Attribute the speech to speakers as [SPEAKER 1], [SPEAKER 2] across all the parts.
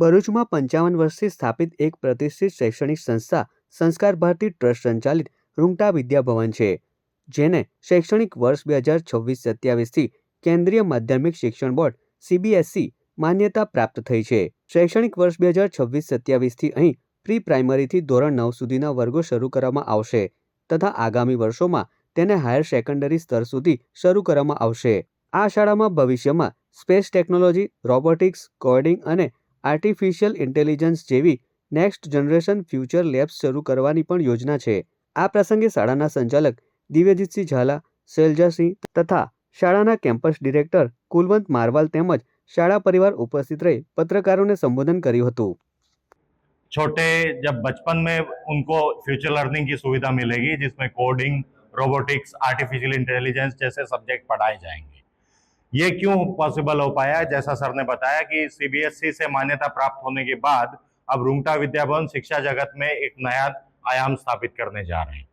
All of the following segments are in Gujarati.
[SPEAKER 1] ભરૂચમાં પંચાવન વર્ષથી સ્થાપિત એક પ્રતિષ્ઠિત શૈક્ષણિક સંસ્થા સંસ્કાર ભારતી ટ્રસ્ટ સંચાલિત રૂંગટા વિદ્યાભવન છે, જેને શૈક્ષણિક વર્ષ બે હજાર છવ્વીસ સત્યાવીસથી કેન્દ્રીય માધ્યમિક શિક્ષણ બોર્ડ સીબીએસઈ માન્યતા પ્રાપ્ત થઈ છે. શૈક્ષણિક વર્ષ બે હજાર છવ્વીસ સત્યાવીસથી અહીં પ્રી પ્રાઇમરીથી ધોરણ નવ સુધીના વર્ગો શરૂ કરવામાં આવશે તથા આગામી વર્ષોમાં તેને હાયર સેકન્ડરી સ્તર સુધી શરૂ કરવામાં આવશે. આ શાળામાં ભવિષ્યમાં સ્પેસ ટેકનોલોજી, રોબોટિક્સ, કોડિંગ અને આર્ટિફિશિયલ ઇન્ટેલિજન્સ જેવી નેક્સ્ટ જનરેશન ફ્યુચર લેબ્સ શરૂ કરવાની પણ યોજના છે આ પ્રસંગે શાળાના સંચાલક દિવ્યજીતસિંહ ઝાલા શૈલજાસિંહ તથા શાળાના કેમ્પસ ડિરેક્ટર કુલવંત મારવાલ તેમજ શાળા પરિવાર ઉપસ્થિત રહી પત્રકારોને સંબોધન કર્યું હતું
[SPEAKER 2] छोटे जब बचपन में उनको फ्यूचर लर्निंग की सुविधा मिलेगी जिसमें कोडिंग रोबोटिक्स आर्टिफिशियल इंटेलिजेंस जैसे सब्जेक्ट पढ़ाए जाएंगे ये क्यों पॉसिबल हो पाया? जैसा सर ने बताया कि सीबीएसई से मान्यता प्राप्त होने के बाद अब रुंगटा विद्याभवन शिक्षा जगत में एक नया आयाम स्थापित करने जा रहे हैं।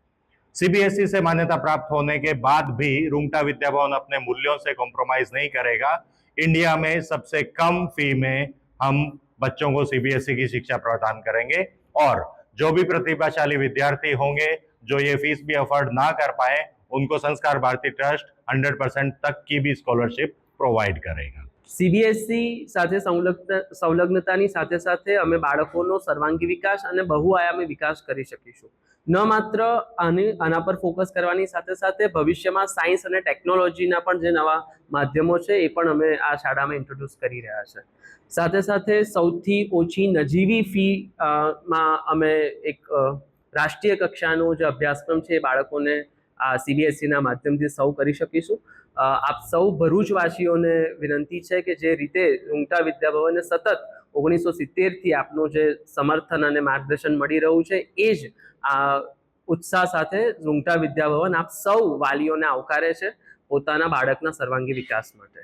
[SPEAKER 2] सीबीएसई से मान्यता प्राप्त होने के बाद भी रुंगटा विद्याभवन अपने मूल्यों से कॉम्प्रोमाइज नहीं करेगा। इंडिया में सबसे कम फ़ी में हम बच्चों को सीबीएसई की शिक्षा प्रदान करेंगे और जो भी प्रतिभाशाली विद्यार्थी होंगे, जो ये फ़ीस भी अफोर्ड ना कर पाए उनको संस्कार भारती ट्रस्ट 100 परसेंट तक की भी स्कॉलरशिप प्रोवाइड करेगा
[SPEAKER 3] સીબીએસઈ E સાથે સંલગ્ન સંલગ્નતાની સાથે સાથે અમે બાળકોનો સર્વાંગી વિકાસ અને બહુઆયામી વિકાસ કરી શકીશું ન માત્ર આની આના પર ફોકસ કરવાની સાથે સાથે ભવિષ્યમાં સાયન્સ અને ટેકનોલોજીના પણ જે નવા માધ્યમો છે એ પણ અમે આ શાળામાં ઇન્ટ્રોડ્યુસ કરી રહ્યા છે સાથે સાથે સૌથી ઓછી નજીવી ફી અ, માં અમે એક અ, રાષ્ટ્રીય કક્ષાનો જે અભ્યાસક્રમ છે એ બાળકોને આ સીબીએસઈના માધ્યમથી સૌ કરી શકીશું. આપ સૌ ભરૂચવાસીઓને વિનંતી છે કે જે રીતે રૂંગટા વિદ્યાભવનને સતત ઓગણીસો સિત્તેરથી આપનું જે સમર્થન અને માર્ગદર્શન મળી રહ્યું છે, એ જ આ ઉત્સાહ સાથે રૂંગટા વિદ્યાભવન આપ સૌ વાલીઓને આવકારે છે પોતાના બાળકના સર્વાંગી વિકાસ માટે.